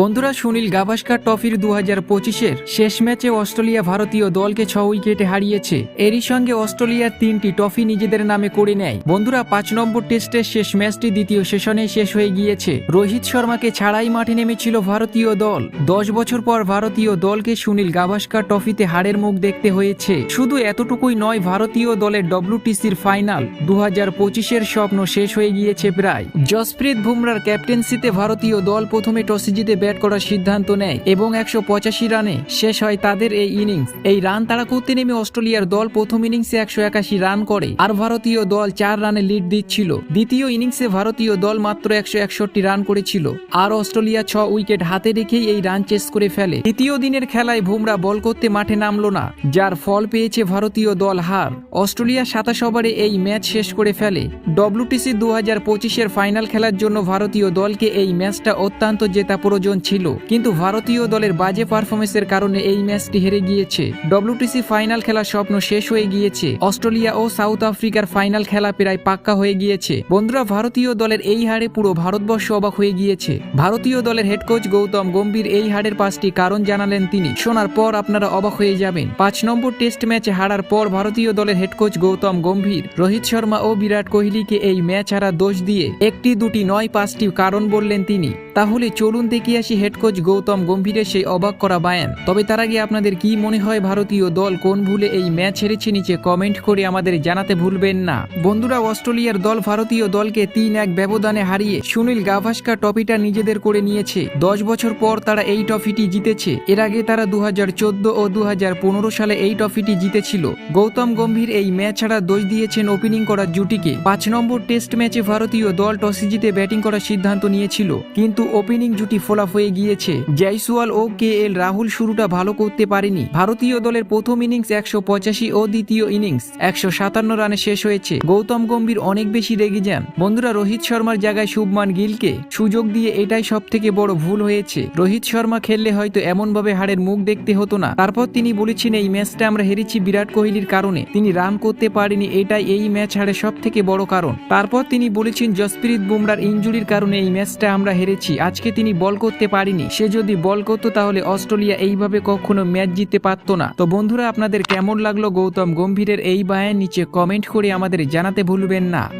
বন্ধুরা সুনীল গাভাস্কার ট্রফির দু হাজার পঁচিশের শেষ ম্যাচে অস্ট্রেলিয়া ভারতীয় দলকে ছ উইকেটে হারিয়েছে। এরই সঙ্গে অস্ট্রেলিয়ার তিনটি ট্রফি নিজেদের নামে করে নেয়। বন্ধুরা পাঁচ নম্বর টেস্টের শেষ ম্যাচটি দ্বিতীয় সেশনে শেষ হয়ে গিয়েছে। রোহিত শর্মাকে ছাড়াই মাঠে নেমেছিল ভারতীয় দল। দশ বছর পর ভারতীয় দলকে সুনীল গাভাস্কার ট্রফিতে হারের মুখ দেখতে হয়েছে। শুধু এতটুকুই নয়, ভারতীয় দলের ডব্লিউটিসির ফাইনাল দু হাজার পঁচিশের স্বপ্ন শেষ হয়ে গিয়েছে প্রায়। জসপ্রীত বুমরার ক্যাপ্টেন্সিতে ভারতীয় দল প্রথমে টসে জিতে ব্যাট করার সিদ্ধান্ত নেয় এবং একশো পঁচাশি রানে শেষ হয় তাদের এই ইনিংস। এই রান তাড়া করতে নেমে অস্ট্রেলিয়ার দল প্রথম ইনিংসে একশো একাশি রান করে আর ভারতীয় দল চার রানে লিড দিচ্ছিল। দ্বিতীয় ইনিংসে ভারতীয় দল মাত্র একশো একষট্টি রান করেছিল আর অস্ট্রেলিয়া ছ উইকেট হাতে রেখেই এই রান চেস করে ফেলে। তৃতীয় দিনের খেলায় বুমরা বল করতে মাঠে নামলো না, যার ফল পেয়েছে ভারতীয় দল হার। অস্ট্রেলিয়া সাতাশ ওভারে এই ম্যাচ শেষ করে ফেলে। ডব্লিউটিসি দু হাজার পঁচিশের ফাইনাল খেলার জন্য ভারতীয় দলকে এই ম্যাচটা অত্যন্ত জেতা প্রয়োজন ছিল, কিন্তু ভারতীয় দলের বাজে পারফরমেন্সের কারণে এই ম্যাচটি হেরে গিয়েছে। ডব্লিউটিসি ফাইনাল খেলার স্বপ্ন শেষ হয়ে গিয়েছে। অস্ট্রেলিয়া ও সাউথ আফ্রিকার ফাইনাল খেলা প্রায় পাক্কা হয়ে গিয়েছে। বন্ধুরা, ভারতীয় দলের এই হারে পুরো ভারতবর্ষ অবাক হয়ে গিয়েছে। ভারতীয় দলের হেড কোচ গৌতম গম্ভীর এই হারের পাঁচটি কারণ জানালেন তিনি। শোনার পর আপনারা অবাক হয়ে যাবেন। পাঁচ নম্বর টেস্ট ম্যাচে হারার পর ভারতীয় দলের হেড কোচ গৌতম গম্ভীর, রোহিত শর্মা ও বিরাট কোহলিকে এই ম্যাচ হারা দোষ দিয়ে একটি দুটি নয় পাঁচটি কারণ বললেন তিনি। তাহলে চলুন দেখে আসি হেড কোচ গৌতম গম্ভীরের সেই অবাক করা বায়ান। তবে তার আগে আপনাদের কি মনে হয় ভারতীয় দল কোন ভুলে এই ম্যাচ হেরেছে নিচে কমেন্ট করে আমাদের জানাতে ভুলবেন না। বন্ধুরা, অস্ট্রেলিয়ার দল ভারতীয় দলকে তিন এক ব্যবধানে হারিয়ে সুনীল গাভাস্কার ট্রফিটা নিজেদের করে নিয়েছে। দশ বছর পর তারা এই ট্রফিটি জিতেছে। এর আগে তারা দু হাজার চোদ্দ ও দু হাজার পনেরো সালে এই ট্রফিটি জিতেছিল। গৌতম গম্ভীর এই ম্যাচ ছাড়া দোষ দিয়েছেন ওপেনিং করার জুটিকে। পাঁচ নম্বর টেস্ট ম্যাচে ভারতীয় দল টসে জিতে ব্যাটিং করার সিদ্ধান্ত নিয়েছিল। কিন্তু ওপেনিং জুটি ফোলাপ হয়ে গিয়েছে। জয়সওয়াল ও কে এল রাহুল শুরুটা ভালো করতে পারেনি। ভারতীয় দলের প্রথম ইনিংস একশো পঁচাশি ও দ্বিতীয় ইনিংস একশো সাতান্ন রানে শেষ হয়েছে। গৌতম গম্ভীর অনেক বেশি রেগে যান। বন্ধুরা, রোহিত শর্মার জায়গায় শুভমান গিলকে সুযোগ দিয়ে এটাই সব থেকে বড় ভুল হয়েছে। রোহিত শর্মা খেললে হয়তো এমন ভাবে হারের মুখ দেখতে হতো না। তারপর তিনি বলেছেন, এই ম্যাচটা আমরা হেরেছি বিরাট কোহলির কারণে। তিনি রান করতে পারেনি, এটাই এই ম্যাচ হারের সব থেকে বড় কারণ। তারপর তিনি বলেছেন, জসপ্রীত বুমরার ইঞ্জুরির কারণে এই ম্যাচটা আমরা হেরেছি। আজকে তিনি বল করতে পারেনি। সে যদি বল করতো তাহলে অস্ট্রেলিয়া এইভাবে কখনো ম্যাচ জিততে পারতো না। তো বন্ধুরা, আপনাদের কেমন লাগল গৌতম গম্ভীরের এই বায়ের নিচে কমেন্ট করে আমাদের জানাতে ভুলবেন না।